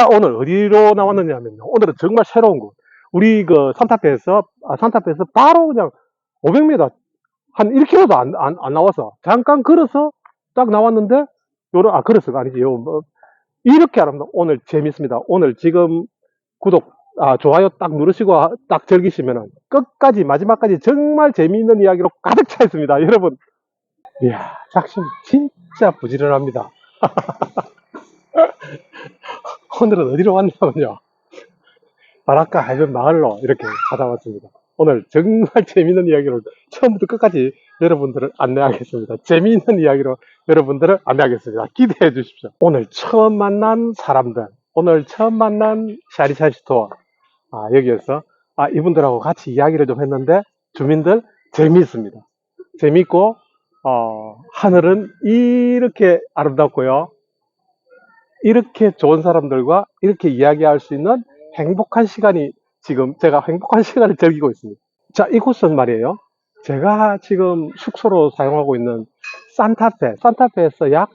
자, 오늘 어디로 나왔느냐면요. 오늘은 정말 새로운 곳. 우리 그 산타페에서, 아, 산타페에서 바로 그냥 500m, 한 1km도 안, 안, 안 나와서 잠깐 걸어서 딱 나왔는데, 요런, 아, 걸어서가 아니지. 요, 뭐, 이렇게 하면 오늘 재밌습니다. 오늘 지금 구독, 아, 좋아요 딱 누르시고 아, 딱 즐기시면은 끝까지, 마지막까지 정말 재미있는 이야기로 가득 차 있습니다. 여러분. 이야, 작심 진짜 부지런합니다. 오늘은 어디로 왔냐면요. 바닷가 해변 마을로 이렇게 찾아왔습니다. 오늘 정말 재미있는 이야기를 처음부터 끝까지 여러분들을 안내하겠습니다. 재미있는 이야기로 여러분들을 안내하겠습니다. 기대해 주십시오. 오늘 처음 만난 사람들, 오늘 처음 만난 샤리샤리 스토어, 아, 여기에서 아, 이분들하고 같이 이야기를 좀 했는데 주민들 재미있습니다. 재밌고 어, 하늘은 이렇게 아름답고요. 이렇게 좋은 사람들과 이렇게 이야기할 수 있는 행복한 시간이 지금 제가 행복한 시간을 즐기고 있습니다. 자, 이곳은 말이에요. 제가 지금 숙소로 사용하고 있는 산타페, 산타페에서 약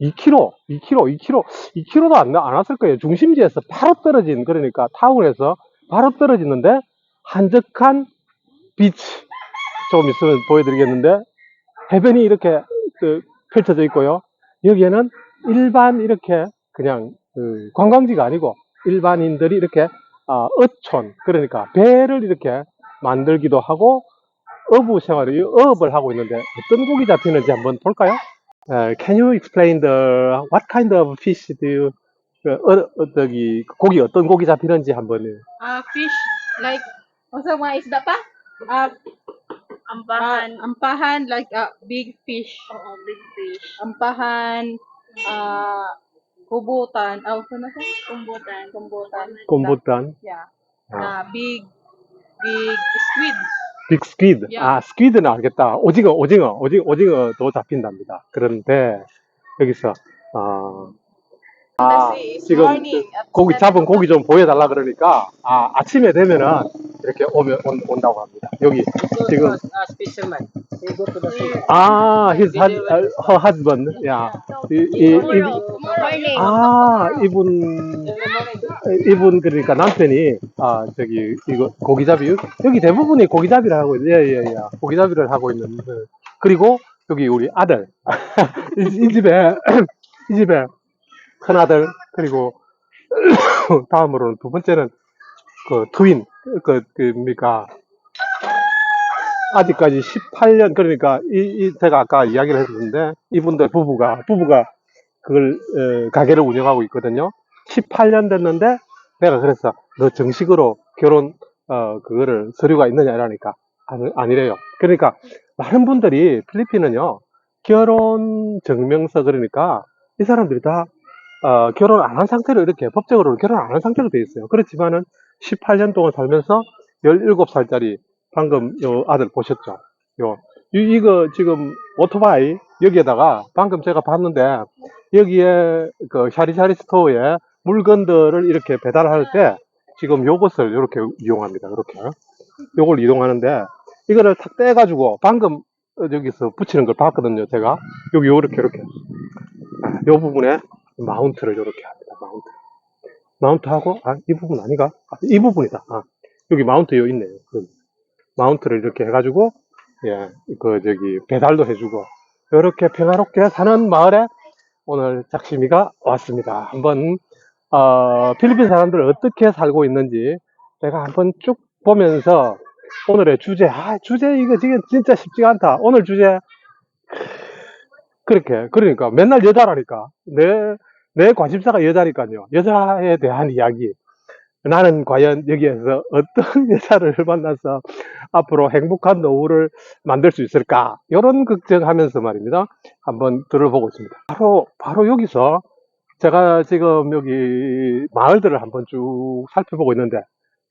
2km, 2km, 2km, 2km도 안, 나- 안 왔을 거예요. 중심지에서 바로 떨어진, 그러니까 타운에서 바로 떨어지는데 한적한 비치. 조금 있으면 보여드리겠는데 해변이 이렇게 그, 펼쳐져 있고요. 여기에는 일반 이렇게 그냥 그 관광지가 아니고 일반인들이 이렇게 아, 어촌 그러니까 배를 이렇게 만들기도 하고 어부 생활을 어업을 하고 있는데 어떤 고기 잡히는지 한번 볼까요? 에, can you explain the what kind of fish do you 그, 어, 어, 저기 고기 어떤 고기 잡히는지 한번 Ah, fish like also mga isda pa? Ah, Ampahan. ampahan like ah, big fish. Oo, big fish. Ampahan, ah, kubutan. Oh, ano siya? Kumbutan. Kumbutan. 곰보단 Yeah. 아, Ah, big big squid. 빅 스퀴드. 야. 아, 스퀴드는 알겠다. 오징어, 오징어, 오징어, 오징어도 잡힌답니다. 그런데 여기서 어, 아, 지금 at 고기 잡은. 고기 좀 보여달라 그러니까 아, 아침에 되면은 이렇게 오면 온, 온다고 합니다. 여기 지금 the sea. 아, his hus, her husband, 야, 이, 이, 이, Tomorrow. Morning. 아, 이분. 이분 그러니까 남편이 아 저기 이거 고기잡이 여기, 여기 대부분이 고기잡이를 하고 있는 예예예 고기잡이를 하고 있는 그, 그리고 여기 우리 아들 이, 이 집에 이 집에 큰 아들 그리고 다음으로는 두 번째는 그 트윈 그 그 뭡니까 아직까지 18년 그러니까 이, 이 제가 아까 이야기를 했는데 이분들 부부가 부부가 그걸 어, 가게를 운영하고 있거든요. 18년 됐는데 내가 그래서 너 정식으로 결혼 어 그거를 서류가 있느냐 이러니까 아니, 아니래요. 그러니까 많은 분들이 필리핀은요 결혼 증명서 그러니까 이 사람들이 다 어, 결혼 안 한 상태로 이렇게 법적으로 결혼 안 한 상태로 돼 있어요. 그렇지만은 18년 동안 살면서 17살짜리 방금 요 아들 보셨죠? 요 이- 이거 지금 오토바이 여기에다가 방금 제가 봤는데 여기에 그 샤리샤리 스토어에 물건들을 이렇게 배달할 때 지금 요것을 이렇게 이용합니다. 이렇게 요걸 이동하는데 이거를 탁 떼가지고 방금 여기서 붙이는 걸 봤거든요. 제가 여기 요렇게 이렇게 아, 요 부분에 마운트를 이렇게 합니다. 마운트 마운트하고 아 이 부분 아니가? 아, 이 부분이다. 아, 여기 마운트 요 있네요. 그 마운트를 이렇게 해가지고 예, 그 저기 배달도 해주고 이렇게 평화롭게 사는 마을에 오늘 작심이가 왔습니다. 한번 어, 필리핀 사람들 어떻게 살고 있는지 제가 한번 쭉 보면서 오늘의 주제, 아 주제 이거 지금 진짜 쉽지가 않다. 오늘 주제 그렇게 그러니까 맨날 여자라니까 내 내 관심사가 여자니까요. 여자에 대한 이야기. 나는 과연 여기에서 어떤 여자를 만나서 앞으로 행복한 노후를 만들 수 있을까? 이런 걱정하면서 말입니다. 한번 들어보고 있습니다. 바로, 바로 여기서 제가 지금 여기 마을들을 한번 쭉 살펴보고 있는데,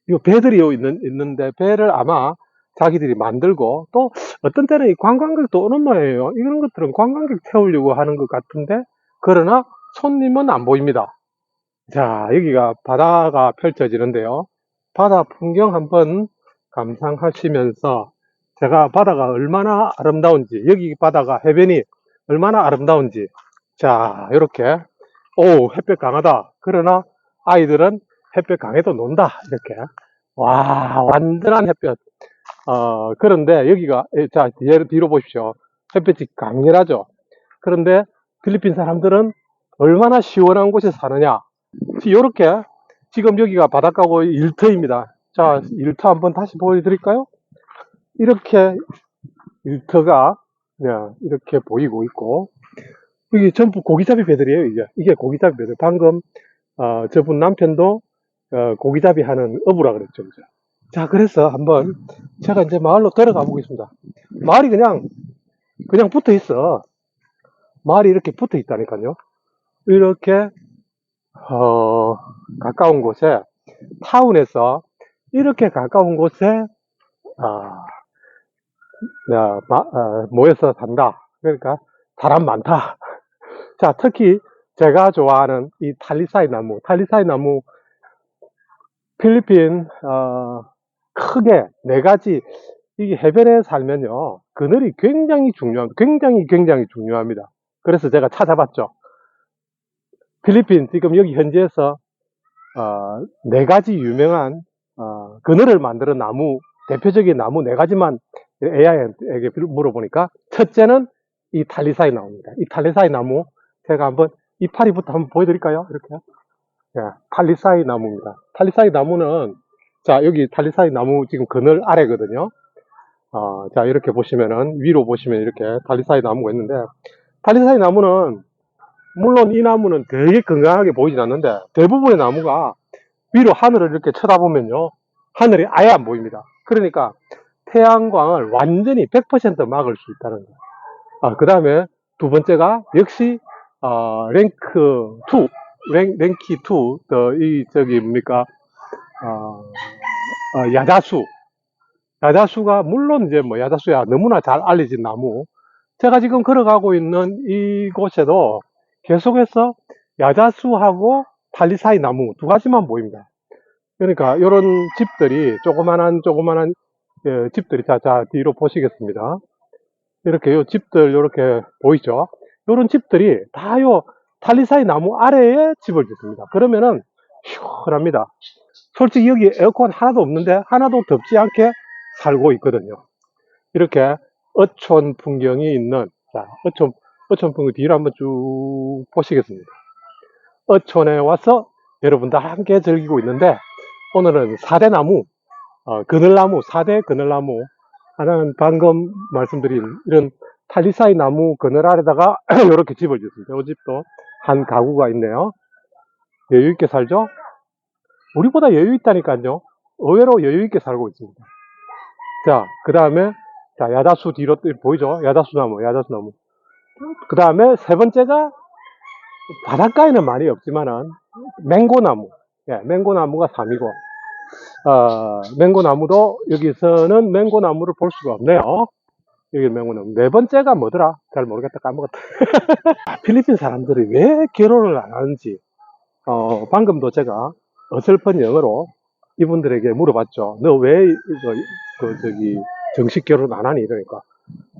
이 배들이 요 있는, 있는데, 배를 아마 자기들이 만들고, 또 어떤 때는 이 관광객도 오는 모양이에요. 이런 것들은 관광객 태우려고 하는 것 같은데, 그러나 손님은 안 보입니다. 자, 여기가 바다가 펼쳐지는데요. 바다 풍경 한번 감상하시면서 제가 바다가 얼마나 아름다운지, 여기 바다가 해변이 얼마나 아름다운지, 자, 이렇게, 오, 햇볕 강하다. 그러나 아이들은 햇볕 강에도 논다. 이렇게. 와, 완전한 햇볕. 어, 그런데 여기가, 예, 자, 뒤로 보십시오. 햇볕이 강렬하죠. 그런데 필리핀 사람들은 얼마나 시원한 곳에 사느냐. 이렇게, 지금 여기가 바닷가고 일터입니다. 자, 일터 한번 다시 보여드릴까요? 이렇게 일터가, 네, 이렇게 보이고 있고, 이게 전부 고기잡이 배들이에요, 이게. 이게 고기잡이 배들. 방금, 어, 저분 남편도, 어, 고기잡이 하는 어부라 그랬죠, 그죠? 자, 그래서 한번, 제가 이제 마을로 들어가 보겠습니다. 마을이 그냥, 그냥 붙어 있어. 마을이 이렇게 붙어 있다니까요. 이렇게, 어, 가까운 곳에, 타운에서, 이렇게 가까운 곳에, 아, 야, 마- 어, 모여서 산다. 그러니까, 사람 많다. 자, 특히 제가 좋아하는 이 탈리사이 나무, 탈리사이 나무, 필리핀, 어, 크게 네 가지, 이게 해변에 살면요, 그늘이 굉장히 중요합니다. 굉장히, 굉장히 중요합니다. 그래서 제가 찾아봤죠. 필리핀, 지금 여기 현지에서, 어, 네 가지 유명한, 어, 그늘을 만드는 나무, 대표적인 나무 네 가지만 AI에게 물어보니까, 첫째는 이 탈리사이 나무입니다. 이 탈리사이 나무, 제가 한번 이파리부터 한번 보여드릴까요? 이렇게. 예, 탈리사이 나무입니다. 탈리사이 나무는, 자, 여기 탈리사이 나무 지금 그늘 아래거든요. 어, 자, 이렇게 보시면은, 위로 보시면 이렇게 탈리사이 나무가 있는데, 탈리사이 나무는, 물론 이 나무는 되게 건강하게 보이진 않는데, 대부분의 나무가 위로 하늘을 이렇게 쳐다보면요, 하늘이 아예 안 보입니다. 그러니까, 태양광을 완전히 100% 막을 수 있다는 거예요. 아, 그 다음에 두 번째가 역시 어, 랭크 2, 랭, 랭키 2, 더, 이, 저기, 뭡니까, 어, 어, 야자수. 야자수가, 물론 이제 뭐, 야자수야 너무나 잘 알려진 나무. 제가 지금 걸어가고 있는 이곳에도 계속해서 야자수하고 탈리사이 나무 두 가지만 보입니다. 그러니까, 요런 집들이, 조그만한, 조그만한, 예, 집들이, 자, 자, 뒤로 보시겠습니다. 이렇게 요 집들, 요렇게 보이죠? 요런 집들이 다 요 탈리사이 나무 아래에 집을 짓습니다. 그러면은 시원합니다. 솔직히 여기 에어컨 하나도 없는데 하나도 덥지 않게 살고 있거든요. 이렇게 어촌 풍경이 있는 자 어촌 어촌 풍경 뒤로 한번 쭉 보시겠습니다. 어촌에 와서 여러분들 함께 즐기고 있는데 오늘은 사대나무 어, 그늘나무 4대 그늘나무 하나는 방금 말씀드린 이런 탈리사이 나무 그늘 아래다가 이렇게 집을 짓습니다. 이 집도 한 가구가 있네요. 여유 있게 살죠? 우리보다 여유 있다니까요. 의외로 여유 있게 살고 있습니다. 자, 그 다음에 자 야자수 뒤로 또 보이죠? 야자수 나무, 야자수 나무. 그 다음에 세 번째가 바닷가에는 많이 없지만은 맹고 나무. 예, 맹고 나무가 3이고 어, 맹고 나무도 여기서는 맹고 나무를 볼 수가 없네요. 여기 맹고나무. 네 번째가 뭐더라? 잘 모르겠다. 까먹었다. 필리핀 사람들이 왜 결혼을 안 하는지, 어, 방금도 제가 어설픈 영어로 이분들에게 물어봤죠. 너 왜, 그, 저기, 정식 결혼 안 하니? 이러니까.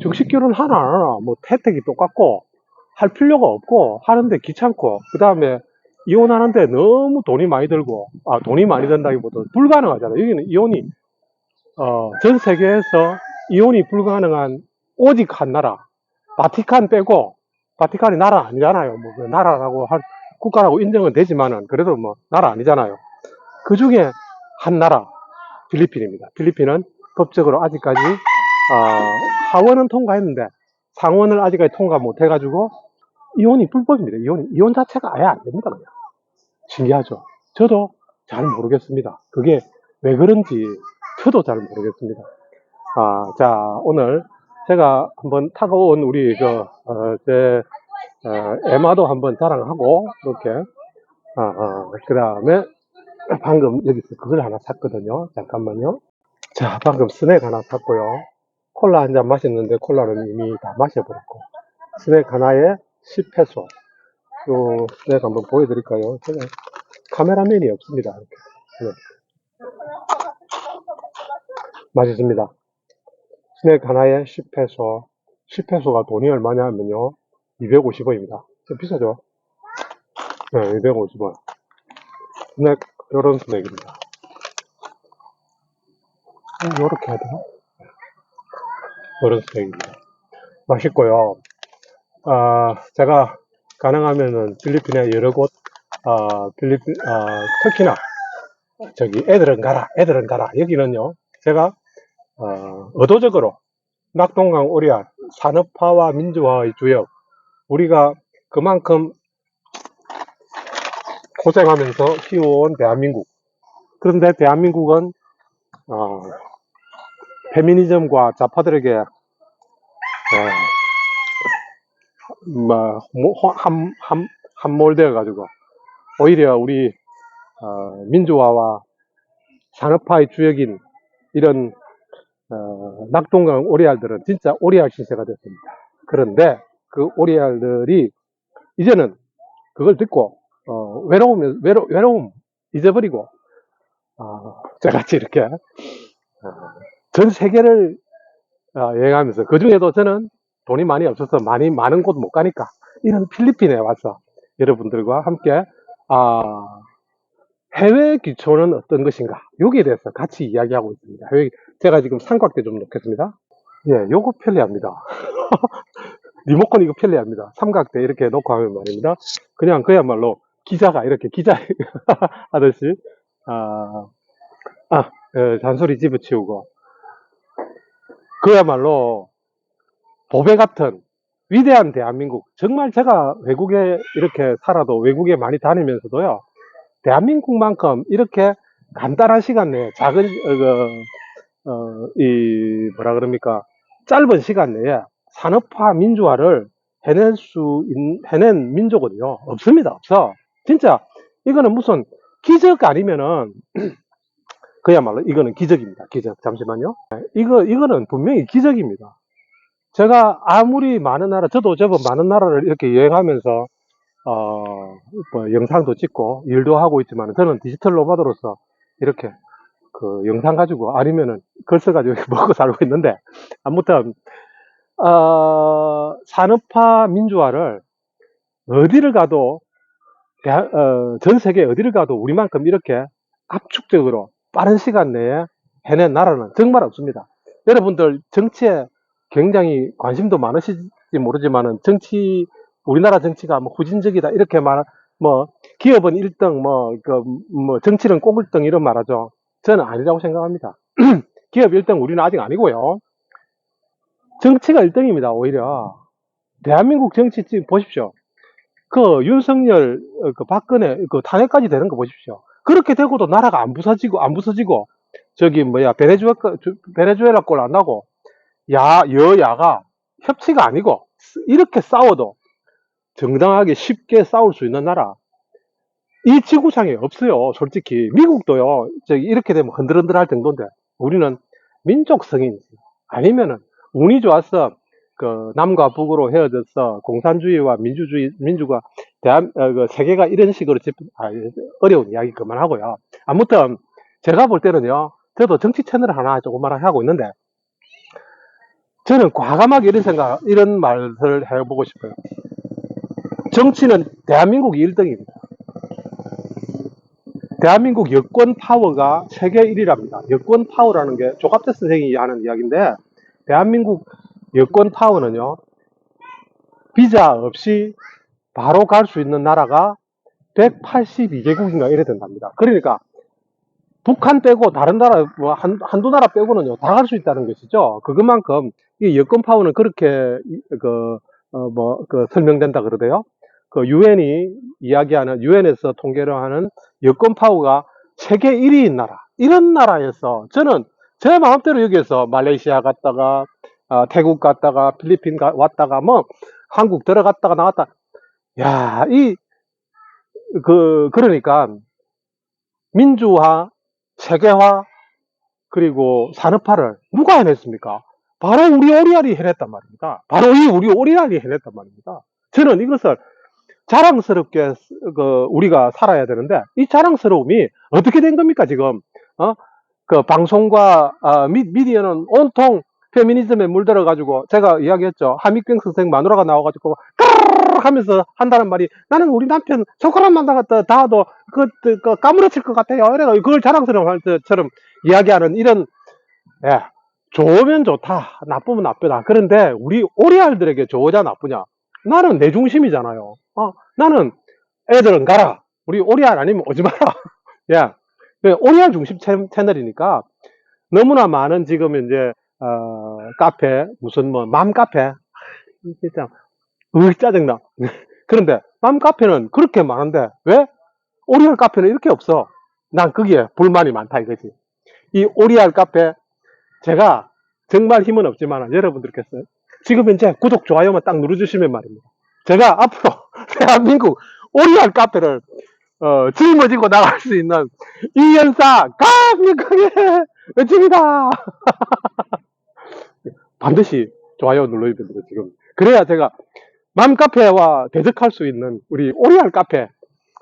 정식 결혼 하나, 뭐, 혜택이 똑같고, 할 필요가 없고, 하는데 귀찮고, 그 다음에, 이혼하는데 너무 돈이 많이 들고, 아, 돈이 많이 든다기보다 불가능하잖아요. 여기는 이혼이, 어, 전 세계에서 이혼이 불가능한 오직 한 나라, 바티칸 빼고, 바티칸이 나라 아니잖아요. 뭐 그 나라라고 할, 국가라고 인정은 되지만은, 그래도 뭐, 나라 아니잖아요. 그 중에 한 나라, 필리핀입니다. 필리핀은 법적으로 아직까지, 어, 하원은 통과했는데, 상원을 아직까지 통과 못 해가지고, 이혼이 불법입니다. 이혼, 이혼 자체가 아예 안 됩니다. 그냥. 신기하죠? 저도 잘 모르겠습니다. 그게 왜 그런지 저도 잘 모르겠습니다. 아, 자, 오늘 제가 한번 타고 온 우리, 그, 어, 제, 어, 에마도 한번 자랑하고, 이렇게, 아, 아, 그 다음에, 방금 여기서 그걸 하나 샀거든요. 잠깐만요. 자, 방금 스낵 하나 샀고요. 콜라 한 잔 마셨는데, 콜라는 이미 다 마셔버렸고, 스낵 하나에 10페소. 요, 스낵 한번 보여드릴까요? 제가 카메라맨이 없습니다. 이렇게. 네. 맛있습니다. 스낵 하나에 10페소. 10페소가 돈이 얼마냐면요. 250원입니다. 좀 비싸죠? 네, 250원. 스낵, 요런 스낵입니다. 음, 요렇게 해야 되나? 요런 스낵입니다. 맛있고요. 아, 제가 가능하면은 필리핀에 여러 곳, 아, 필리핀, 아, 특히나 저기 애들은 가라, 애들은 가라. 여기는요, 제가, 어, 의도적으로 낙동강 오리알 산업화와 민주화의 주역, 우리가 그만큼 고생하면서 키워온 대한민국. 그런데 대한민국은, 어, 페미니즘과 좌파들에게, 어, 뭐, 뭐, 함, 함, 함몰되어 가지고, 오히려 우리, 어, 민주화와 산업화의 주역인 이런, 어, 낙동강 오리알들은 진짜 오리알 시세가 됐습니다. 그런데 그 오리알들이 이제는 그걸 듣고, 어, 외로우면, 외로, 외로움 잊어버리고, 어, 저같이 이렇게, 어, 전 세계를 어, 여행하면서, 그 중에도 저는 돈이 많이 없어서 많이, 많은 곳 못 가니까, 이런 필리핀에 와서 여러분들과 함께, 아, 해외 기초는 어떤 것인가, 여기에 대해서 같이 이야기하고 있습니다. 해외, 제가 지금 삼각대 좀 놓겠습니다. 예, 요거 편리합니다. 리모컨 이거 편리합니다. 삼각대 이렇게 놓고 하면 말입니다. 그냥 그야말로 기자가 이렇게 기자 하듯이, 아, 아, 예, 잔소리 집어치우고, 그야말로 보배 같은 위대한 대한민국. 정말 제가 외국에 이렇게 살아도 외국에 많이 다니면서도요, 대한민국만큼 이렇게 간단한 시간 내에 작은, 어, 그, 어, 이, 뭐라 그럽니까. 짧은 시간 내에 산업화 민주화를 해낼 수, 있, 해낸 민족은요, 없습니다. 없어. 진짜, 이거는 무슨 기적 아니면은, 그야말로 이거는 기적입니다. 기적. 잠시만요. 이거, 이거는 분명히 기적입니다. 제가 아무리 많은 나라, 저도 제법 많은 나라를 이렇게 여행하면서, 어, 뭐 영상도 찍고 일도 하고 있지만 저는 디지털 노마드로서 이렇게 그 영상 가지고 아니면은 글 써가지고 먹고 살고 있는데 아무튼, 어, 산업화 민주화를 어디를 가도 대한- 어, 전 세계 어디를 가도 우리만큼 이렇게 압축적으로 빠른 시간 내에 해낸 나라는 정말 없습니다. 여러분들 정치에 굉장히 관심도 많으실지 모르지만은 정치 우리나라 정치가 뭐 후진적이다 이렇게 말 뭐 기업은 1등 뭐 그 뭐 정치는 꼭 1등 이런 말하죠. 저는 아니라고 생각합니다. 기업 1등 우리는 아직 아니고요. 정치가 1등입니다. 오히려 대한민국 정치 지금 보십시오. 그 윤석열 어, 그 박근혜 그 탄핵까지 되는 거 보십시오. 그렇게 되고도 나라가 안 부서지고 안 부서지고 저기 뭐야 베네수엘라 베네수엘라 꼴 안 나고 야 여야가 협치가 아니고 이렇게 싸워도 정당하게 쉽게 싸울 수 있는 나라 이 지구상에 없어요. 솔직히 미국도요. 저기 이렇게 되면 흔들흔들 할 정도인데 우리는 민족 성인지 아니면은 운이 좋았어. 그 남과 북으로 헤어져서 공산주의와 민주주의 민주가 대한 어, 그 세계가 이런 식으로 집 아, 어려운 이야기 그만하고요. 아무튼 제가 볼 때는요. 저도 정치 채널을 하나 조그마하게 하고 있는데 저는 과감하게 이런 생각 이런 말을 해보고 싶어요. 정치는 대한민국이 1등입니다. 대한민국 여권 파워가 세계 1위랍니다. 여권 파워라는 게 조갑재 선생이 하는 이야기인데 대한민국 여권 파워는요. 비자 없이 바로 갈 수 있는 나라가 182개국인가 이래 된답니다. 그러니까 북한 빼고 다른 나라 뭐 한, 한두 나라 빼고는요 다 갈 수 있다는 것이죠. 그것만큼 이 여권 파워는 그렇게 이- 그, 어, 뭐, 그 설명된다 그러대요. 그 유엔이 이야기하는 유엔에서 통계를 하는 여권 파워가 세계 1위인 나라 이런 나라에서 저는 제 마음대로 여기에서 말레이시아 갔다가 아, 태국 갔다가 필리핀 가- 왔다가 뭐 한국 들어갔다가 나왔다 야 이 그 그러니까 민주화 세계화 그리고 산업화를 누가 해냈습니까? 바로 우리 오리알이 해냈단 말입니다. 바로 이 우리 오리알이 해냈단 말입니다. 저는 이것을 자랑스럽게 그 우리가 살아야 되는데 이 자랑스러움이 어떻게 된 겁니까 지금? 어? 그 방송과 아, 미, 미디어는 온통 페미니즘에 물들어 가지고 제가 이야기했죠. 하미경 선생 마누라가 나와 가지고 까르르 하면서 한다는 말이 나는 우리 남편 손가락만 닿았다 닿아도 그, 그, 그 까무러칠 것 같아요. 이래가 그걸 자랑스러워 할 때처럼 이야기하는 이런 예, 좋으면 좋다, 나쁘면 나쁘다. 그런데 우리 오리알들에게 좋으냐 나쁘냐? 나는 내 중심이잖아요. 어, 나는 애들은 가라. 우리 오리알 아니면 오지 마라. 예, 그 오리알 중심 채- 채널이니까 너무나 많은 지금 이제 어, 카페 무슨 뭐 맘 카페 진짜 으 짜증나. 그런데 맘 카페는 그렇게 많은데 왜 오리알 카페는 이렇게 없어? 난 거기에 불만이 많다 이거지. 이 오리알 카페 제가 정말 힘은 없지만 여러분들께서 지금 현재 구독 좋아요만 딱 눌러주시면 말입니다. 제가 앞으로 대한민국 오리알 카페를 어, 짊어지고 나갈 수 있는 이연사 강력하게 외칩니다. 반드시 좋아요 됩니다, 지금. 그래야 제가 맘카페와 대적할 수 있는 우리 오리알 카페,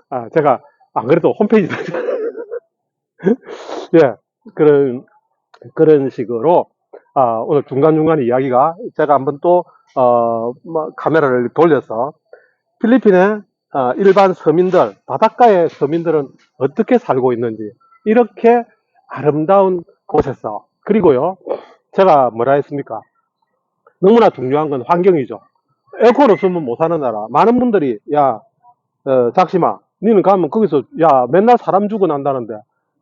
아, 제가 안 그래도 홈페이지 예, 그런, 그런 식으로, 아, 오늘 중간중간 이야기가 제가 한번 또, 어, 뭐 카메라를 돌려서 필리핀의 아, 일반 서민들, 바닷가의 서민들은 어떻게 살고 있는지, 이렇게 아름다운 곳에서, 그리고요, 제가 뭐라 했습니까? 너무나 중요한 건 환경이죠. 에어컨 없으면 못 사는 나라. 많은 분들이, 야, 어, 작심아, 니는 가면 거기서, 야, 맨날 사람 죽어 난다는데,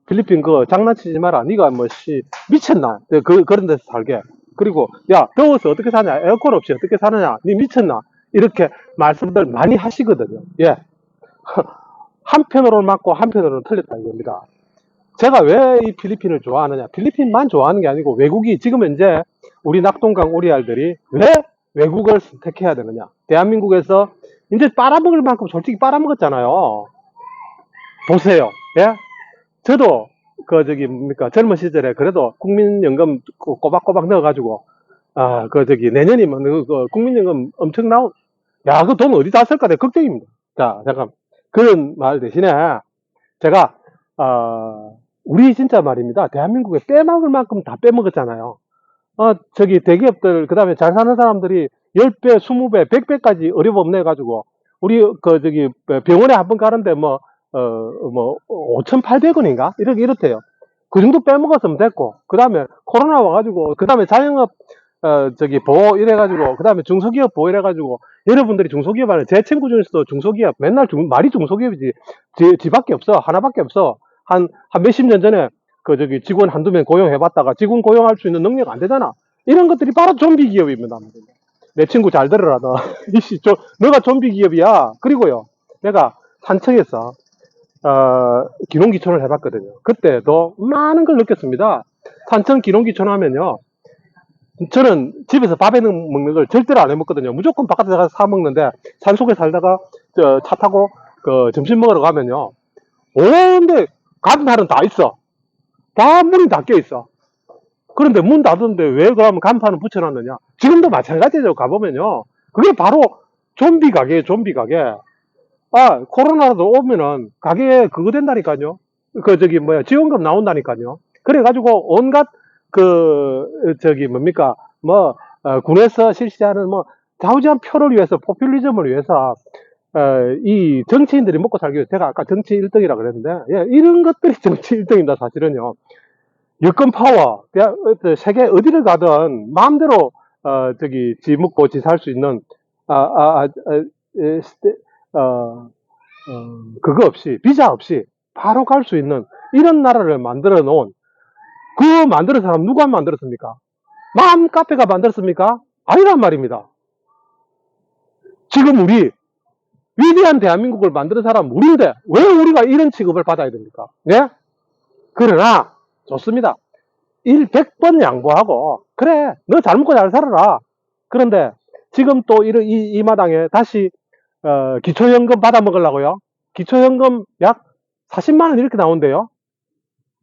필리핀 그 장난치지 마라. 니가 뭐, 씨, 미쳤나? 그, 그런 데서 살게. 그리고, 야, 더워서 어떻게 사냐? 에어컨 없이 어떻게 사느냐? 니 미쳤나? 이렇게 말씀들 많이 하시거든요. 예. 한편으로는 맞고 한편으로는 틀렸다 이겁니다. 제가 왜 이 필리핀을 좋아하느냐? 필리핀만 좋아하는 게 아니고 외국이 지금 현재 우리 낙동강 오리알들이 왜 외국을 선택해야 되느냐? 대한민국에서 이제 빨아먹을 만큼 솔직히 빨아먹었잖아요. 보세요. 예? 저도 그 저기 뭡니까 젊은 시절에 그래도 국민연금 그 꼬박꼬박 넣어가지고 아그 저기 내년이면 그, 그 국민연금 엄청 나오 야 그 돈 어디다 쓸까 내 걱정입니다. 자 잠깐 그런 말 대신에 제가 어, 우리 진짜 말입니다. 대한민국에 빼먹을 만큼 다 빼먹었잖아요. 어, 저기 대기업들, 그 다음에 잘 사는 사람들이 10배, 20배, 100배까지 어려움 내가지고, 우리, 그, 저기, 병원에 한 번 가는데 뭐, 어, 뭐, 5,800원인가? 이렇게, 이렇대요. 그 정도 빼먹었으면 됐고, 그 다음에 코로나 와가지고, 그 다음에 자영업, 어, 저기, 보호 이래가지고, 그 다음에 중소기업 보호 이래가지고, 여러분들이 중소기업 하는 제 친구 중에서도 중소기업, 맨날 중, 말이 중소기업이지, 지, 지밖에 없어. 하나밖에 없어. 한, 한 몇십 년 전에 그 저기 직원 한두 명 고용해봤다가 직원 고용할 수 있는 능력 안 되잖아. 이런 것들이 바로 좀비 기업입니다. 내 친구 잘 들어라, 너. 이씨, 저, 너가 좀비 기업이야. 그리고요, 내가 산청에서, 어, 기농기촌을 해봤거든요. 그때도 많은 걸 느꼈습니다. 산청 기농기촌 하면요, 저는 집에서 밥에 넣- 먹는 걸 절대로 안 해 먹거든요. 무조건 바깥에 가서 사 먹는데, 산속에 살다가, 저, 차 타고, 그, 점심 먹으러 가면요, 온데, 간판은 다 있어. 다 문이 닫혀 있어. 그런데 문 닫았는데 왜 그러면 간판을 붙여놨느냐? 지금도 마찬가지죠. 가보면요. 그게 바로 좀비 가게예요. 좀비 가게. 아, 코로나도 오면은 가게에 그거 된다니까요. 그 저기 뭐야 지원금 나온다니까요. 그래가지고 온갖 그 저기 뭡니까? 뭐 어, 군에서 실시하는 뭐 좌우지한 표를 위해서 포퓰리즘을 위해서 어, 이 정치인들이 먹고 살기 위해서 제가 아까 정치 1등이라 그랬는데 예, 이런 것들이 정치 1등입니다 사실은요. 여권 파워 세계 어디를 가든 마음대로 어, 저기 지 먹고 지 살 수 있는 아, 아, 아, 아, 에, 어, 어, 그거 없이 비자 없이 바로 갈 수 있는 이런 나라를 만들어 놓은 그 만드는 사람 누가 만들었습니까? 맘 카페가 만들었습니까? 아니란 말입니다. 지금 우리 위대한 대한민국을 만드는 사람 우리인데 왜 우리가 이런 취급을 받아야 됩니까? 네? 그러나 좋습니다. 일 100번 양보하고 그래 너 잘 먹고 잘 살아라. 그런데 지금 또 이, 이, 이 마당에 다시 어, 기초연금 받아 먹으려고요. 기초연금 약 40만 원 이렇게 나온대요.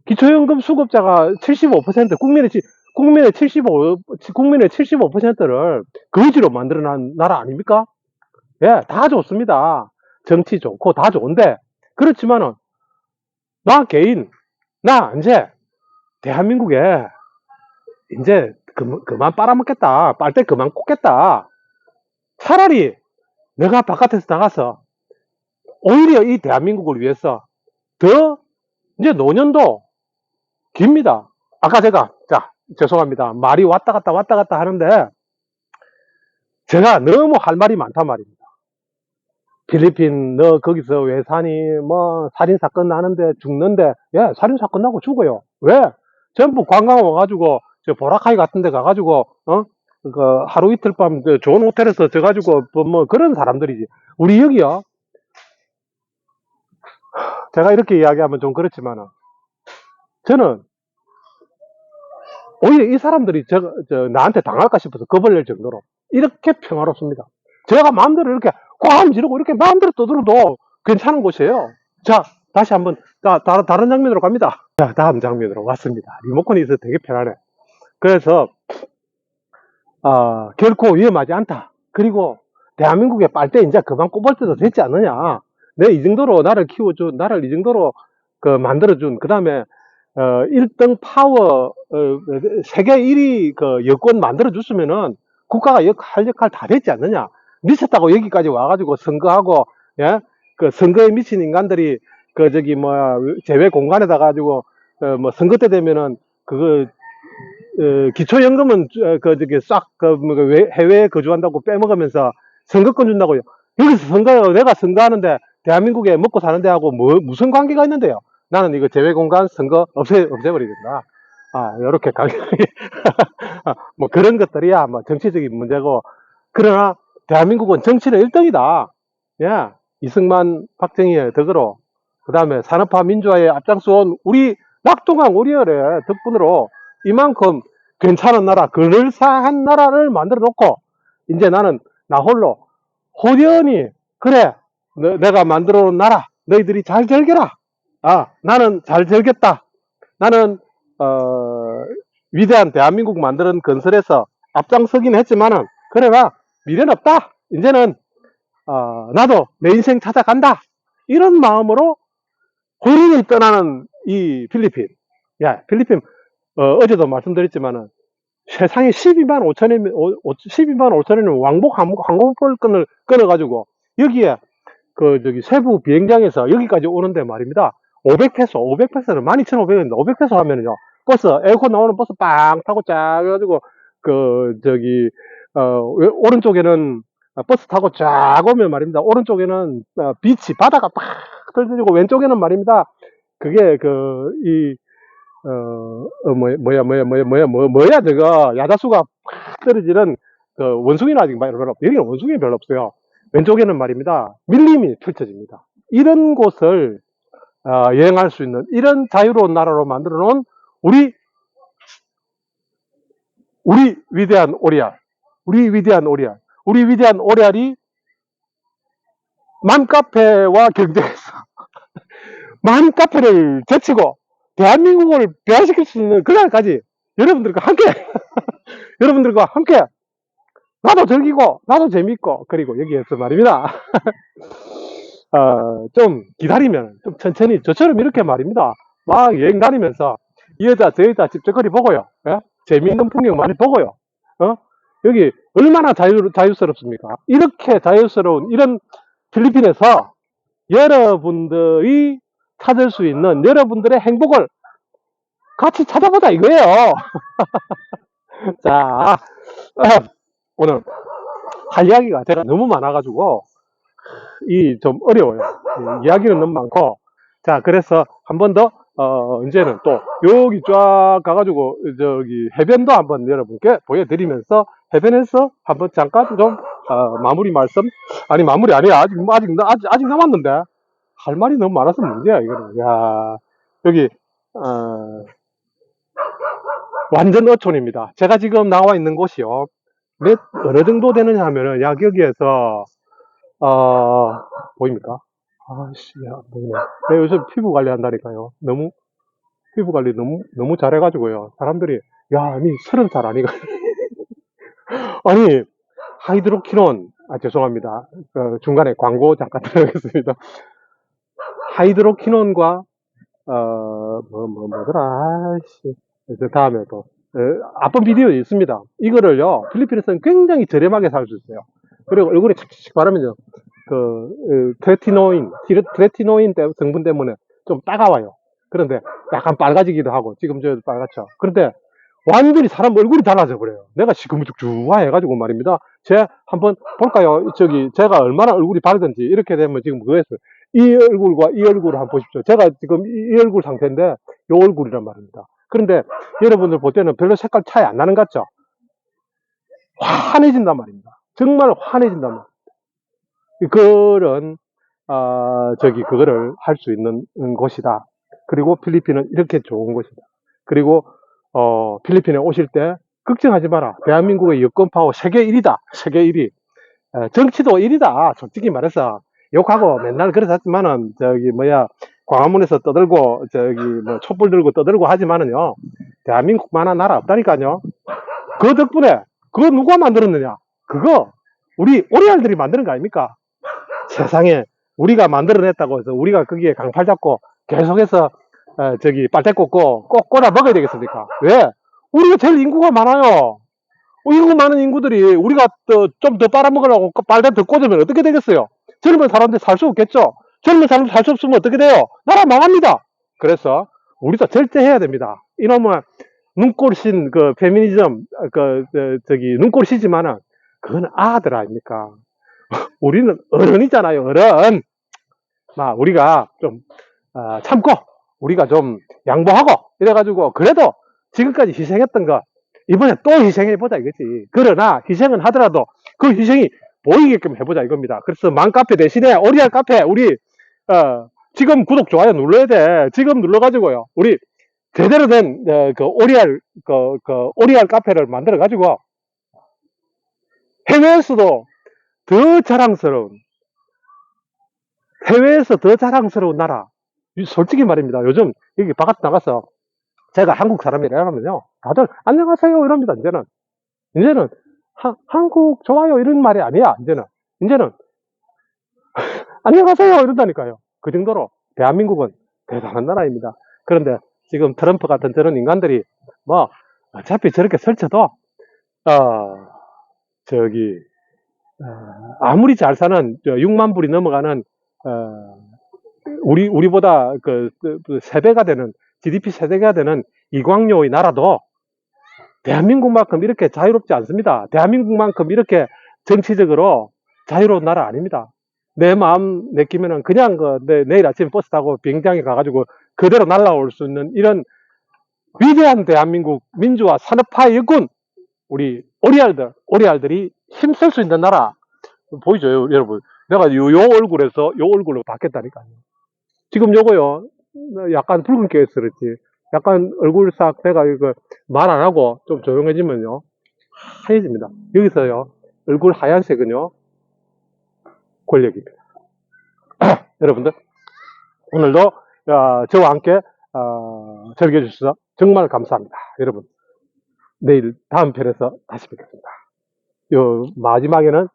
기초연금 수급자가 75% 국민의 지- 국민의 75 국민의 75%를 거지로 만들어낸 나라 아닙니까? 예, 다 좋습니다. 정치 좋고 다 좋은데 그렇지만은 나 개인 나 이제 대한민국에 이제 그, 그만 빨아먹겠다. 빨대 그만 꽂겠다. 차라리 내가 바깥에서 나가서 오히려 이 대한민국을 위해서 더 이제 노년도 깁니다. 아까 제가 자 죄송합니다. 말이 왔다 갔다 왔다 갔다 하는데 제가 너무 할 말이 많단 말입니다. 필리핀 너 거기서 왜 사니 뭐 살인 사건 나는데 죽는데 예 살인 사건 나고 죽어요. 왜? 전부 관광 와가지고 저 보라카이 같은 데 가가지고 어? 그 하루 이틀 밤그 좋은 호텔에서 져가지고 뭐- 뭐 그런 사람들이지. 우리 여기요. 제가 이렇게 이야기하면 좀 그렇지만은 저는 오히려 이 사람들이 저, 저 나한테 당할까 싶어서 겁을 낼 정도로 이렇게 평화롭습니다. 제가 마음대로 이렇게 꽝 지르고 이렇게 마음대로 떠들어도 괜찮은 곳이에요. 자, 다시 한번 다, 다, 다른 장면으로 갑니다. 자, 다음 장면으로 왔습니다. 리모컨이 있어서 되게 편하네. 그래서 아, 결코 위험하지 않다. 그리고 대한민국의 빨대 이제 그만 꼽을 때도 됐지 않느냐. 내 이 정도로 나를 키워준, 나를 이 정도로 그 만들어준, 그 다음에 어, 1등 파워, 어, 세계 1위 그 여권 만들어줬으면은 국가가 역, 할 역할 다 됐지 않느냐. 미쳤다고 여기까지 와가지고 선거하고, 예? 그 선거에 미친 인간들이 그 저기 뭐야, 제외 공간에다 가지고, 어, 뭐 선거 때 되면은 그거, 어, 기초연금은 저- 그 저기 싹 그 뭐 외- 해외에 거주한다고 빼먹으면서 선거권 준다고요. 여기서 선거 내가 선거하는데 대한민국에 먹고 사는 데하고 뭐 무슨 관계가 있는데요? 나는 이거 제외 공간 선거 없애 없애버리겠다. 아 이렇게 강하게. 뭐 그런 것들이야. 뭐 정치적인 문제고. 그러나 대한민국은 정치는 1등이다. 야 이승만 박정희의 덕으로. 그 다음에 산업화 민주화에 앞장서온 우리 낙동강 오리얼의 덕분으로 이만큼 괜찮은 나라, 그럴싸한 나라를 만들어 놓고, 이제 나는 나 홀로. 호련히, 그래, 너- 내가 만들어 놓은 나라, 너희들이 잘 즐겨라. 아, 나는 잘 즐겼다. 나는, 어, 위대한 대한민국 만드는 건설에서 앞장서긴 했지만은, 그래 봐. 미래는 없다. 이제는, 어, 나도 내 인생 찾아간다. 이런 마음으로 호련히 떠나는 이 필리핀. 야, 필리핀 어, 제도 말씀드렸지만은 세상에 12만 5천이면 12만 5천이면 왕복 항- 항공권을 끊어가지고 여기에 그 저기 세부 비행장에서 여기까지 오는데 말입니다. 500페소, 500페소는 12,500원인데 500페소 하면은요 버스 에어컨 나오는 버스 빵 타고 쫙 해가지고 그 저기 어 왼- 오른쪽에는 버스 타고 쫙 오면 말입니다. 오른쪽에는 어, 비치 바다가 팍 떨어지고 왼쪽에는 말입니다. 그게 그이 어, 어, 뭐, 뭐야, 뭐야, 뭐야, 뭐야, 뭐, 뭐야, 저거, 야자수가 팍 떨어지는, 그, 원숭이는 아직 별로 없어요. 여기는 원숭이 별로 없어요. 왼쪽에는 말입니다. 밀림이 펼쳐집니다. 이런 곳을, 어, 여행할 수 있는, 이런 자유로운 나라로 만들어 놓은 우리, 우리 위대한 오리알. 우리 위대한 오리알. 우리 위대한 오리알이 맘카페와 경쟁해서 맘카페를 제치고 대한민국을 배화시킬 수 있는 그날까지 여러분들과 함께 여러분들과 함께 나도 즐기고 나도 재밌고 그리고 여기에서 말입니다 어, 좀 기다리면 좀 천천히 저처럼 이렇게 말입니다 막 여행 다니면서 이 여자 저 여자 집적거리 보고요 예? 재미있는 풍경 많이 보고요 어? 여기 얼마나 자유, 자유스럽습니까 이렇게 자유스러운 이런 필리핀에서 여러분들이 찾을 수 있는 여러분들의 행복을 같이 찾아보자 이거예요. 자, 어, 오늘 할 이야기가 제가 너무 많아가지고 이 좀 어려워요. 이 이야기는 너무 많고 자 그래서 한 번 더 어, 이제는 또 여기 쫙 가가지고 저기 해변도 한번 여러분께 보여드리면서 해변에서 한번 잠깐 좀 어, 마무리 말씀 아니 마무리 아니야 아직 아직 아직, 아직 남았는데 할 말이 너무 많아서 문제야 이거는 야 여기 어, 완전 어촌입니다. 제가 지금 나와 있는 곳이요. 몇 어느 정도 되느냐 하면은 약 여기에서 어 보입니까? 아씨 야 보이네. 내가 요즘 피부 관리 한다니까요. 너무 피부 관리 너무 너무 잘해가지고요. 사람들이 야 아니 서른 살 아니가 아니 하이드로키논 아 죄송합니다. 어, 중간에 광고 잠깐 들어가겠습니다. 하이드로키논과 어, 뭐, 뭐, 뭐더라, 아이씨. 그 다음에 또, 어, 앞번 비디오 있습니다. 이거를요, 필리핀에서는 굉장히 저렴하게 살 수 있어요. 그리고 얼굴에 착착 바르면 요. 그, 어, 트레티노인, 트레티노인 때- 성분 때문에 좀 따가워요. 그런데 약간 빨가지기도 하고, 지금 저 빨갛죠. 그런데 완전히 사람 얼굴이 달라져 버려요. 내가 시커멓죽죽하 해가지고 말입니다. 제 한번 볼까요? 저기 제가 얼마나 얼굴이 밝은지 이렇게 되면 지금 그거였어요. 이 얼굴과 이 얼굴을 한번 보십시오. 제가 지금 이, 이 얼굴 상태인데 이 얼굴이란 말입니다. 그런데 여러분들 볼 때는 별로 색깔 차이 안 나는 것 같죠? 환해진단 말입니다. 정말 환해진단 말입니다. 그런 아, 저기 그거를 할 수 있는 곳이다. 그리고 필리핀은 이렇게 좋은 곳이다. 그리고 어, 필리핀에 오실 때 걱정하지 마라. 대한민국의 여권 파워 세계 1위다. 세계 1위. 에, 정치도 1위다. 솔직히 말해서 욕하고 맨날 그러셨지만은 저기 뭐야 광화문에서 떠들고 저기 뭐 촛불 들고 떠들고 하지만은요 대한민국만한 나라 없다니까요. 그 덕분에 그거 누가 만들었느냐? 그거 우리 오리알들이 만드는 거 아닙니까? 세상에 우리가 만들어냈다고 해서 우리가 거기에 강팔 잡고 계속해서 어, 저기 빨대 꽂고 꼭 꽂아 먹어야 되겠습니까? 왜? 우리가 제일 인구가 많아요. 어, 인구 많은 인구들이 우리가 좀더 빨아먹으려고 빨대 더 꽂으면 어떻게 되겠어요? 젊은 사람들 살 수 없겠죠? 젊은 사람들 살 수 없으면 어떻게 돼요? 나라 망합니다. 그래서 우리도 절제해야 됩니다. 이놈은 눈꼴신 그 페미니즘 그 저, 저기 눈꼴시지만은 그건 아들 아닙니까? 우리는 어른이잖아요, 어른. 막 우리가 좀 아, 참고 우리가 좀 양보하고 이래가지고 그래도 지금까지 희생했던 거 이번에 또 희생해보자 이거지. 그러나 희생은 하더라도 그 희생이 보이게끔 해보자 이겁니다. 그래서 맘카페 대신에 오리알 카페 우리 어, 지금 구독 좋아요 눌러야 돼. 지금 눌러가지고요. 우리 제대로 된 어, 그 오리알 그, 그 오리알 카페를 만들어 가지고 해외에서도 더 자랑스러운 해외에서 더 자랑스러운 나라 이- 솔직히 말입니다. 요즘 여기 바깥 나가서 제가 한국 사람이라 하면요. 다들 안녕하세요 이럽니다. 이제는 이제는 하- 한국 좋아요 이런 말이 아니야. 이제는 이제는 안녕하세요 이런다니까요. 그 정도로 대한민국은 대단한 나라입니다. 그런데 지금 트럼프 같은 저런 인간들이 뭐 어차피 저렇게 설쳐도 어 저기 어, 아무리 잘 사는 6만 불이 넘어가는 어, 우리 우리보다 그, 그, 그 세 배가 되는 GDP 세 배가 되는 이광료의 나라도 대한민국만큼 이렇게 자유롭지 않습니다. 대한민국만큼 이렇게 정치적으로 자유로운 나라 아닙니다. 내 마음 내키면은 그냥 그 내, 내일 아침에 버스 타고 비행장에 가가지고 그대로 날아올 수 있는 이런 위대한 대한민국 민주화 산업화의 여군 우리 오리알들 오리알들이 힘쓸 수 있는 나라. 보이죠 요- 여러분? 내가 요, 요 얼굴에서 요 얼굴로 바뀌었다니까요. 지금 요거요 약간 붉은기가 있어 그렇지 약간 얼굴 싹 내가 이거 말 안 하고 좀 조용해지면요. 하얘집니다. 여기서요 얼굴 하얀색은요 권력입니다. 여러분들 오늘도 어, 저와 함께 어, 즐겨주셔서 정말 감사합니다. 여러분 내일 다음 편에서 다시 뵙겠습니다. 요 마지막에는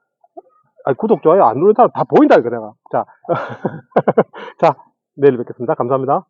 아, 구독 좋아요 안 누른 사람 다 보인다 이거 내가. 자, 자 내일 뵙겠습니다. 감사합니다